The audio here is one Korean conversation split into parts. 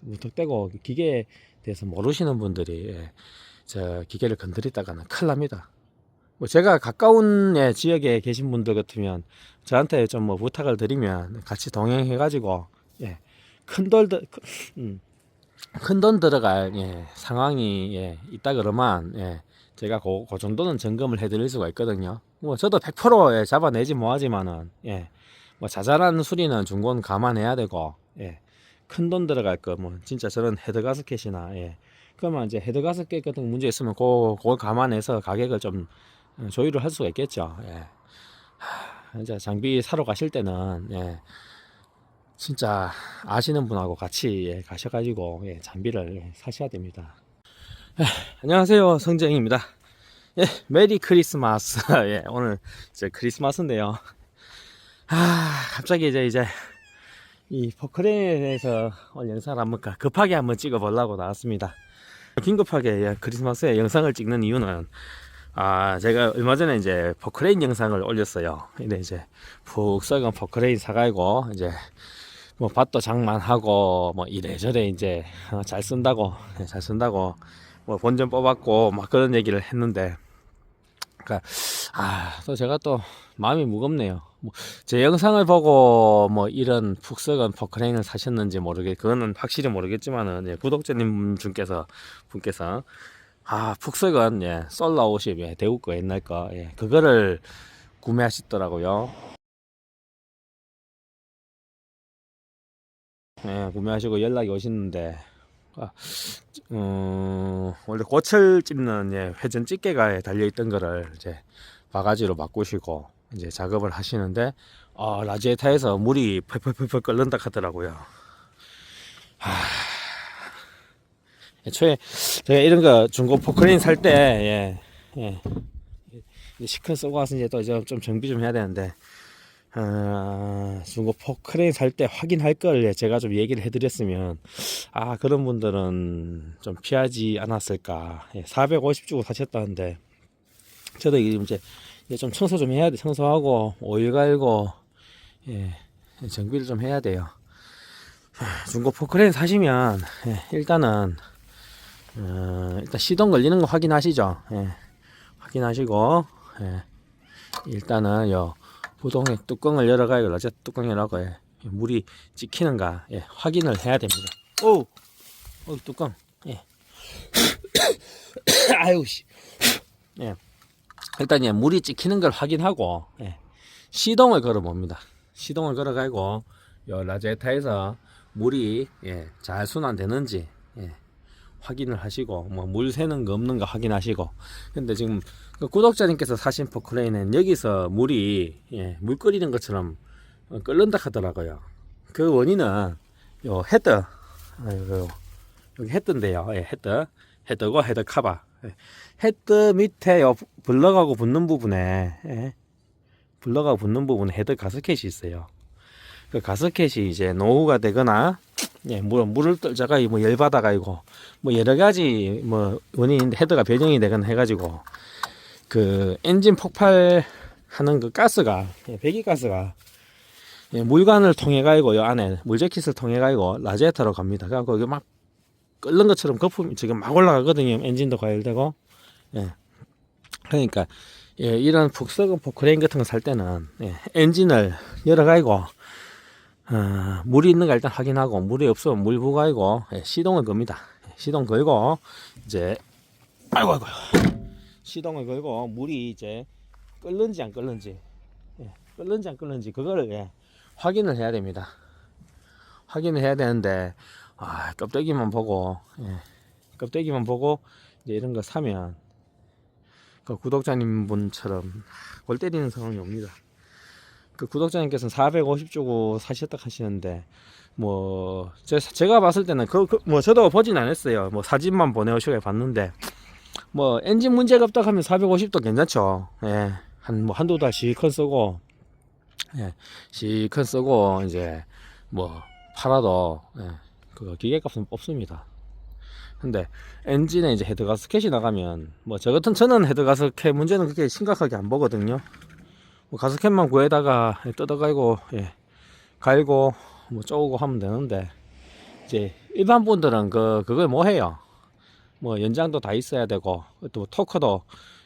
무턱대고 기계에 대해서 모르시는 분들이 예, 저 기계를 건드리다가는 큰일 납니다. 뭐 제가 가까운 예, 지역에 계신 분들 같으면 저한테 좀 뭐 부탁을 드리면 같이 동행해 가지고 예, 큰돈 음, 큰돈 들어갈 예, 상황이 예, 있다 그러면 예, 제가 그, 그 정도는 점검을 해드릴 수가 있거든요. 뭐 저도 100% 예, 잡아내지 뭐하지만은 예, 뭐 자잘한 수리는 중고는 감안해야 되고 예, 큰 돈 들어갈 거 뭐 진짜 저런 헤드 가스켓이나 예, 그러면 이제 헤드 가스켓 같은 문제 있으면 그, 그걸 감안해서 가격을 좀 어, 조율을 할 수가 있겠죠. 예. 하, 이제 장비 사러 가실 때는 예, 진짜 아시는 분하고 같이 예, 가셔가지고 예, 장비를 예, 사셔야 됩니다. 예, 안녕하세요 성정입니다. 예, 메리 크리스마스. 예, 오늘 이제 크리스마스인데요. 아, 갑자기 이제 이제 이 포크레인에서 오늘 영상을 한번 가- 급하게 한번 찍어 보려고 나왔습니다. 긴급하게 예, 크리스마스에 영상을 찍는 이유는 아, 제가 얼마 전에 이제 포크레인 영상을 올렸어요. 근데 이제 푹 썩은 포크레인 사가지고 이제 뭐 밭도 장만하고 뭐 이래저래 이제 어, 잘 쓴다고 예, 잘 쓴다고 뭐 본전 뽑았고 막 그런 얘기를 했는데 그러니까 아 또 제가 또 마음이 무겁네요. 뭐 제 영상을 보고 뭐 이런 푹 썩은 포크레인을 사셨는지 모르겠 그거는 확실히 모르겠지만은 예, 구독자님 중께서 분께서 아 푹썩은 예 솔라 50 예, 대우 거 옛날 거 예, 그거를 구매하시더라고요. 예, 구매하시고 연락이 오시는데 아, 어, 원래 고철 찝는 예, 회전 집게가 달려 있던 거를 이제 바가지로 바꾸시고 이제 작업을 하시는데 어, 라지에타에서 물이 펄펄펄펄 끓는다 하더라고요. 하... 애초에 제가 이런 거 중고 포크레인 살때 예, 예. 시큰 쓰고 와서 이제 또 이제 좀 정비 좀 해야 되는데 어, 중고 포 크레인 살 때 확인할 걸 예, 제가 좀 얘기를 해드렸으면 아 그런 분들은 좀 피하지 않았을까. 예, 450 주고 사셨다는데 저도 이제 좀 청소 좀 해야 돼 청소하고 오일 갈고 예, 정비를 좀 해야 돼요. 중고 포 크레인 사시면 예, 일단은 어, 일단 시동 걸리는 거 확인하시죠. 예, 확인하시고 예, 일단은 요 부동의 뚜껑을 열어가지고 라제 뚜껑 열어가 예, 물이 찍히는가 예, 확인을 해야 됩니다. 오, 오 뚜껑. 예. 아유 씨. 예. 일단 예, 물이 찍히는 걸 확인하고 예, 시동을 걸어 봅니다. 시동을 걸어가지고 요 라제타에서 물이 예, 잘 순환되는지 예, 확인을 하시고 뭐 물 새는 거 없는 거 확인하시고 근데 지금 그 구독자님께서 사신 포크레인은 여기서 물이 예, 물 끓이는 것처럼 어, 끓는다 하더라고요. 그 원인은 요 헤드 아이고, 여기 헤드인데요. 예, 헤드 헤드고 헤드 카바 예, 헤드 밑에 요 블럭하고 붙는 부분에 예, 블럭하고 붙는 부분에 헤드 가스켓이 있어요. 그 가스켓이 이제 노후가 되거나 예, 물, 물을 떨자가 뭐 열받아가지고 뭐 여러 가지 뭐 원인인데 헤드가 변형이 되거나 해가지고 그 엔진 폭발하는 그 가스가 예, 배기 가스가 예, 물관을 통해 가지고 요 안에 물재킷을 통해 가지고 라제타로 갑니다. 그래서 거기 막 끓는 것처럼 거품이 지금 막 올라가거든요. 엔진도 과열되고 예. 그러니까 예, 이런 북서금 포크레인 같은 거 살 때는 예, 엔진을 열어 가지고 어, 물이 있는가 일단 확인하고 물이 없으면 물 부가이고 예, 시동을 겁니다. 예, 시동 걸고 이제 아이고 아이고 시동을 걸고 물이 이제 끓는지 안 끓는지 예, 끓는지 안 끓는지 그거를 예, 확인을 해야 됩니다. 확인을 해야 되는데 아, 껍데기만 보고 예, 껍데기만 보고 이제 이런 거 사면 그 구독자님 분처럼 골 때리는 상황이 옵니다. 그 구독자님께서는 450 주고 사셨다 하시는데 뭐 제, 제가 봤을 때는 그뭐 저도 보진 않았어요. 뭐 사진만 보내오시고 봤는데 뭐 엔진 문제가 없다 하면 450도 괜찮죠. 예. 한 뭐 한두 달 시컨 쓰고 예. 시컨 쓰고 이제 뭐 팔아도 예. 그 기계값은 뽑습니다. 근데 엔진에 이제 헤드 가스켓이 나가면 뭐 저 같은 저는 헤드 가스켓 문제는 그렇게 심각하게 안 보거든요. 뭐 가스켓만 구해다가 뜯어가고 예, 갈고 뭐 쪼고 하면 되는데 이제 일반 분들은 그 그걸 뭐 해요? 뭐 연장도 다 있어야 되고 또 토크도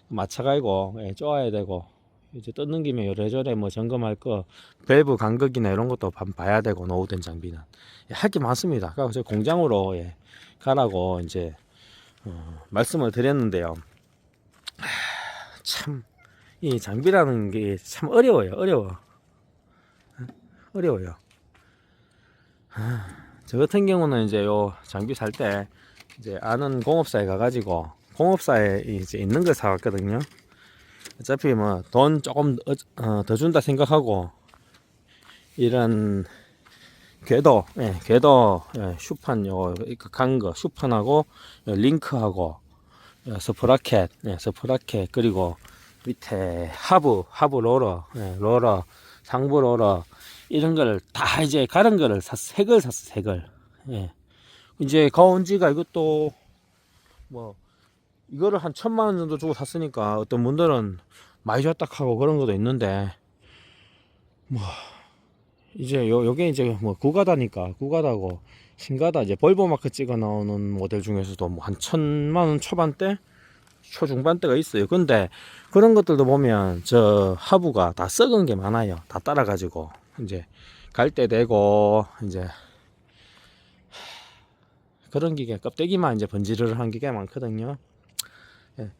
맞춰가지고 예, 쪼아야 되고 이제 뜯는 김에 요래저래 뭐 점검할 거 밸브 간극이나 이런 것도 봐- 봐야 되고 노후된 장비는 예, 할게 많습니다. 그래서 저 공장으로 예, 가라고 이제 어, 말씀을 드렸는데요. 참 이 장비라는 게 참 어려워요. 어려워. 어려워요. 아, 저 같은 경우는 이제 요 장비 살 때 이제 아는 공업사에 가가지고 공업사에 이제 있는 걸 사왔거든요. 어차피 뭐 돈 조금 어, 어, 더 준다 생각하고 이런 궤도, 예, 궤도 예, 슈판 요거 간거 슈판하고 요 링크하고 요 스프라켓, 예, 스프라켓 그리고 밑에 하부, 하부 로러, 예, 로러, 상부 로러 이런 걸 다 이제 가른 거를 샀, 색을 샀어, 색을. 예. 이제 가온지가 이것도 뭐 이거를 한 천만 원 정도 주고 샀으니까 어떤 분들은 많이 줬다 하고 그런 것도 있는데 뭐 이제 요 요게 이제 뭐 구가다니까 구가다고 신가다 이제 볼보 마크 찍어 나오는 모델 중에서도 뭐 한 천만 원 초반대 초중반대가 있어요. 근데 그런 것들도 보면 저 하부가 다 썩은 게 많아요. 다 따라가지고 이제 갈 때 되고 이제 그런 기계 껍데기만 이제 번지르르 한 기계가 많거든요. 예.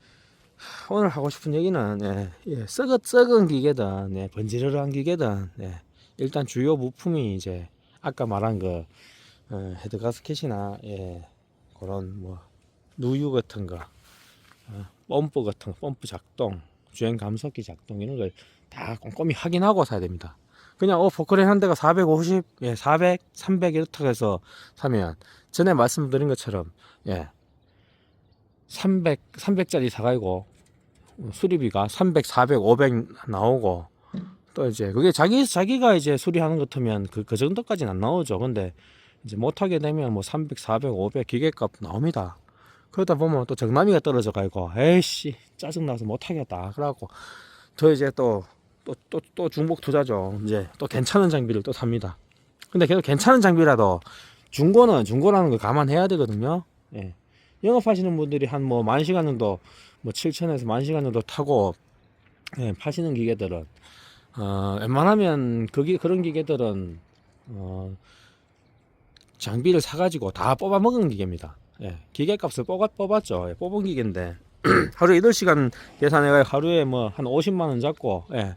오늘 하고 싶은 얘기는 예, 예, 썩은 썩은 기계든 예, 번지르르한 기계든 예, 일단 주요 부품이 이제 아까 말한 그 어, 헤드 가스켓이나 예, 그런 뭐 누유 같은 거, 어, 펌프 같은 거, 펌프 작동, 주행 감속기 작동 이런 걸 다 꼼꼼히 확인하고 사야 됩니다. 그냥 어 포크레인 한 대가 450, 예, 400, 300 이렇다고 해서 사면 전에 말씀드린 것처럼 예. 300 300짜리 사가지고 수리비가 300, 400, 500 나오고 또 이제 그게 자기 자기가 이제 수리하는 것 같으면 그, 그 정도까지는 안 나오죠. 근데 이제 못하게 되면 뭐 300, 400, 500 기계값 나옵니다. 그러다 보면 또 정남이가 떨어져 가지고 에이씨 짜증나서 못하겠다. 그래갖고 더 이제 또 또 또 또 중복 투자죠. 이제 또 괜찮은 장비를 또 삽니다. 근데 계속 괜찮은 장비라도 중고는 중고라는 걸 감안해야 되거든요. 예. 영업하시는 분들이 한 뭐 만 시간 정도 뭐 7천에서 만 시간 정도 타고 예, 파시는 기계들은 어, 웬만하면 그기 그런 기계들은 어, 장비를 사가지고 다 뽑아 먹은 기계입니다. 예, 기계값을 뽑아 뽑았죠. 예, 뽑은 기계인데 하루 8시간 계산해가 하루에 뭐 한 50만 원 잡고 예,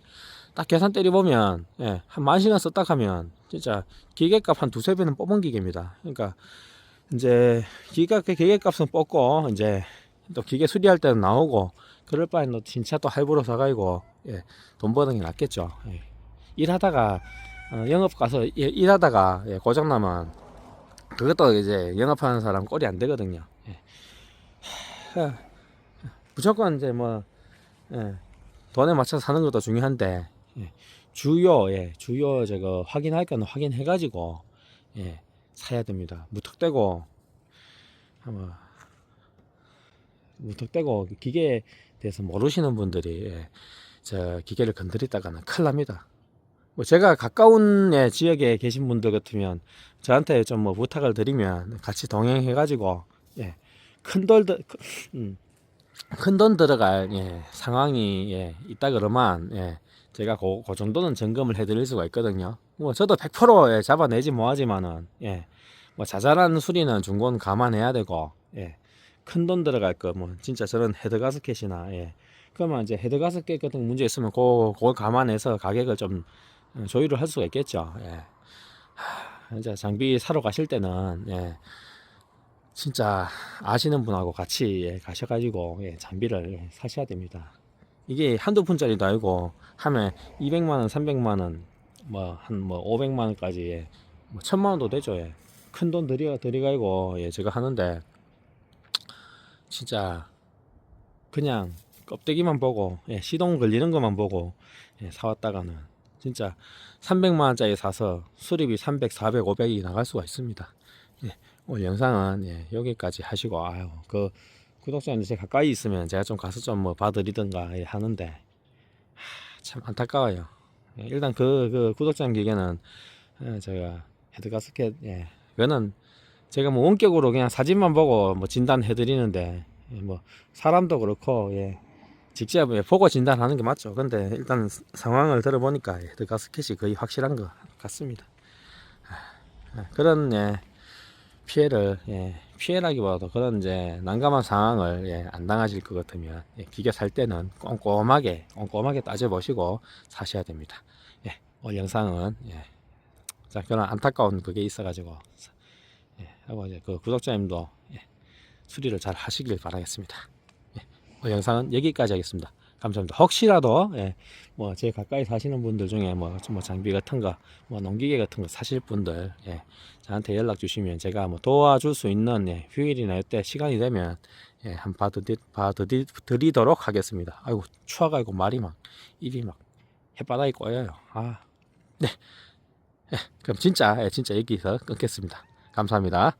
딱 계산 때려 보면 예, 한 만 시간 썼다 하면 진짜 기계값 한 두세 배는 뽑은 기계입니다. 그러니까 이제 기계 기계값은 뽑고 이제 또 기계 수리할 때는 나오고 그럴 바엔 너 진짜 또 할부로 사가지고 예, 돈 버는 게 낫겠죠. 예. 일하다가 어, 영업 가서 예, 일하다가 예, 고장 나면 그것도 이제 영업하는 사람 꼴이 안 되거든요. 예. 하, 무조건 이제 뭐 예, 돈에 맞춰서 사는 것도 중요한데 예, 주요 예, 주요 저거 확인할 거는 확인해 가지고 예, 사야 됩니다. 무턱대고 아마 무턱대고 기계에 대해서 모르시는 분들이 예, 저 기계를 건드리다가는 큰일 납니다. 뭐 제가 가까운 예, 지역에 계신 분들 같으면 저한테 좀 뭐 부탁을 드리면 같이 동행해 가지고 예, 큰돈 음, 큰돈 들어갈 예, 상황이 예, 있다 그러면 예, 제가 그, 그 정도는 점검을 해드릴 수가 있거든요. 뭐 저도 100% 예, 잡아내지 뭐하지만은 예, 뭐 자잘한 수리는 중고는 감안해야 되고 예, 큰돈 들어갈 거 뭐 진짜 저런 헤드 가스켓이나 예, 그러면 이제 헤드 가스켓 같은 문제 있으면 그, 그걸 감안해서 가격을 좀 어, 조율을 할 수가 있겠죠. 예. 하, 이제 장비 사러 가실 때는 예, 진짜 아시는 분하고 같이 예, 가셔가지고 예, 장비를 예, 사셔야 됩니다. 이게 한두 푼짜리도 아니고 하면 200만 원, 300만 원, 뭐 한뭐 500만 원까지 예, 뭐 천만 원도 되죠. 예. 큰돈 들여 들이가지고 예, 제가 하는데 진짜 그냥 껍데기만 보고 예, 시동 걸리는 것만 보고 예, 사왔다가는 진짜 300만 원짜리 사서 수리비 300, 400, 500이 나갈 수가 있습니다. 예, 오늘 영상은 예, 여기까지 하시고 아유 그 구독자님들 제 가까이 있으면 제가 좀 가서 좀 뭐 봐드리든가 예, 하는데 하, 참 안타까워요. 예, 일단 그, 그 구독자님 기계는 예, 제가 헤드 가스켓 예, 그거는 제가 뭐 원격으로 그냥 사진만 보고 뭐 진단해 드리는데 예, 뭐 사람도 그렇고 예. 직접 예, 보고 진단하는 게 맞죠. 근데 일단 상황을 들어보니까 예, 헤드가 스켓이 거의 확실한 것 같습니다. 아, 아, 그런 예, 피해를 예, 피해라기보다도 그런 이제 난감한 상황을 예, 안 당하실 것 같으면 예, 기계 살 때는 꼼꼼하게 꼼꼼하게 따져보시고 사셔야 됩니다. 예, 오늘 영상은 예, 자 그런 안타까운 그게 있어가지고 예, 하고 이제 그 구독자님도 예, 수리를 잘 하시길 바라겠습니다. 예, 오늘 영상은 여기까지 하겠습니다. 감사합니다. 혹시라도 예, 뭐 제 가까이 사시는 분들 중에 뭐, 좀뭐 장비 같은 거, 뭐 농기계 같은 거 사실 분들 예, 저한테 연락 주시면 제가 뭐 도와줄 수 있는 예, 휴일이나 이때 시간이 되면 예, 한 봐드리, 봐드리도록 하겠습니다. 아이고 추워가지고 말이 막 입이 막 햇바닥이 꼬여요. 아, 네. 예, 그럼 진짜 예, 진짜 여기서 끊겠습니다. 감사합니다.